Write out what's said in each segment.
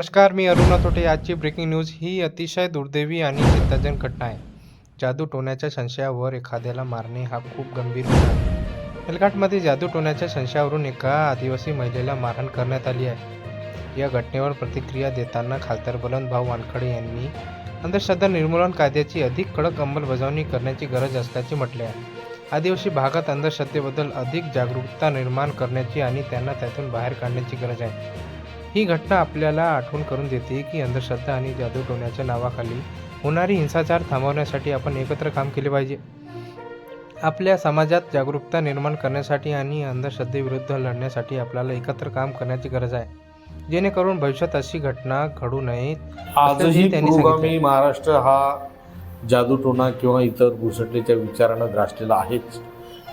नमस्कार मी अरुणा तोटे. आजची ब्रेकिंग न्यूज ही अतिशय दुर्दैवी आणि चिंताजनक घटना आहे. जादू टोण्याच्या संशयावर एखाद्याला मारणे हा खूप गंभीर गुन्हा आहे. मेलघाटमध्ये जादू टोण्याच्या संशयावरून एका आदिवासी महिलेला मारहाण करण्यात आली आहे. या घटनेवर प्रतिक्रिया देताना खासदार बलवंतभाऊ वानखडे यांनी अंधश्रद्धा निर्मूलन कायद्याची अधिक कडक अंमलबजावणी करण्याची गरज असल्याचे म्हटले आहे. आदिवासी भागात अंधश्रद्धेबद्दल अधिक जागरूकता निर्माण करण्याची आणि त्यांना त्यातून बाहेर काढण्याची गरज आहे. ही घटना आपल्याला आठवण करून देते की अंधश्रद्धा आणि जादू टोण्याच्या नावाखाली होणारी हिंसाचार थांबवण्यासाठी आपण एकत्र काम केले पाहिजे. आपल्या समाजात जागरूकता निर्माण करण्यासाठी आणि अंधश्रद्धेविरुद्ध लढण्यासाठी आपल्याला एकत्र काम करण्याची गरज आहे. जेणेकरून भविष्यात अशी घटना घडू नये. आजही त्यांनी पुरोगामी महाराष्ट्र हा जादूटोणा किंवा इतर घुसटलेच्या विचारानं ग्रासलेला आहेच.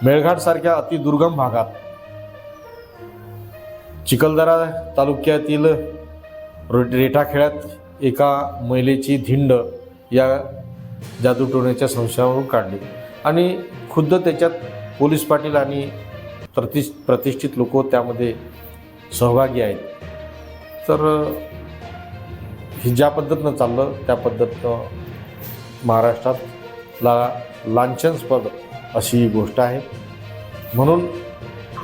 मेळघाटसारख्या अतिदुर्गम भागात चिखलदरा तालुक्यातील रो- एका महिलेची धिंड या जादूटोण्याच्या संशयावरून काढली. आणि खुद्द त्याच्यात पोलीस पाटील आणि प्रतिष्ठ प्रतिष्ठित लोक त्यामध्ये सहभागी आहेत. तर हे ज्या पद्धतीनं चाललं त्या पद्धतीनं महाराष्ट्रात ला लांछनस्पद अशी ही गोष्ट आहे. म्हणून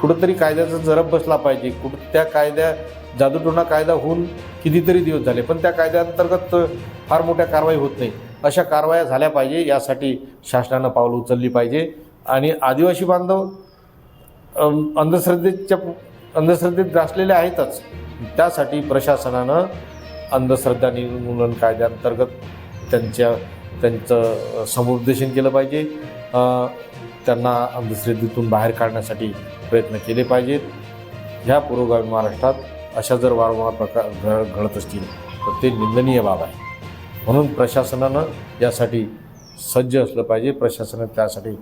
कुठंतरी कायद्याचा जरब बसला पाहिजे. कुठं त्या कायद्या जादूटोणा कायदा होऊन कितीतरी दिवस झाले पण त्या कायद्याअंतर्गत फार मोठ्या कारवाई होत नाही. अशा कारवाया झाल्या पाहिजे यासाठी शासनानं पावलं उचलली पाहिजे. आणि आदिवासी बांधव अंधश्रद्धेच्या अंधश्रद्धेत ग्रासलेले आहेतच. त्यासाठी प्रशासनानं अंधश्रद्धा निर्मूलन कायद्याअंतर्गत त्यांच्या त्यांचं समुपदेशन केलं पाहिजे. त्यांना अंधश्रद्धेतून बाहेर काढण्यासाठी प्रयत्न केले पाहिजेत. ह्या पुरोगामी महाराष्ट्रात अशा जर वारंवार प्रकार घड घडत असतील तर ते निंदनीय बाब आहे. म्हणून प्रशासनानं यासाठी सज्ज असलं पाहिजे. प्रशासनानं त्यासाठी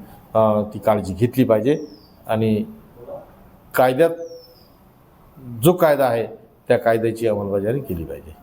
ती काळजी घेतली पाहिजे. आणि कायद्यात जो कायदा आहे त्या कायद्याची अंमलबजावणी केली पाहिजे.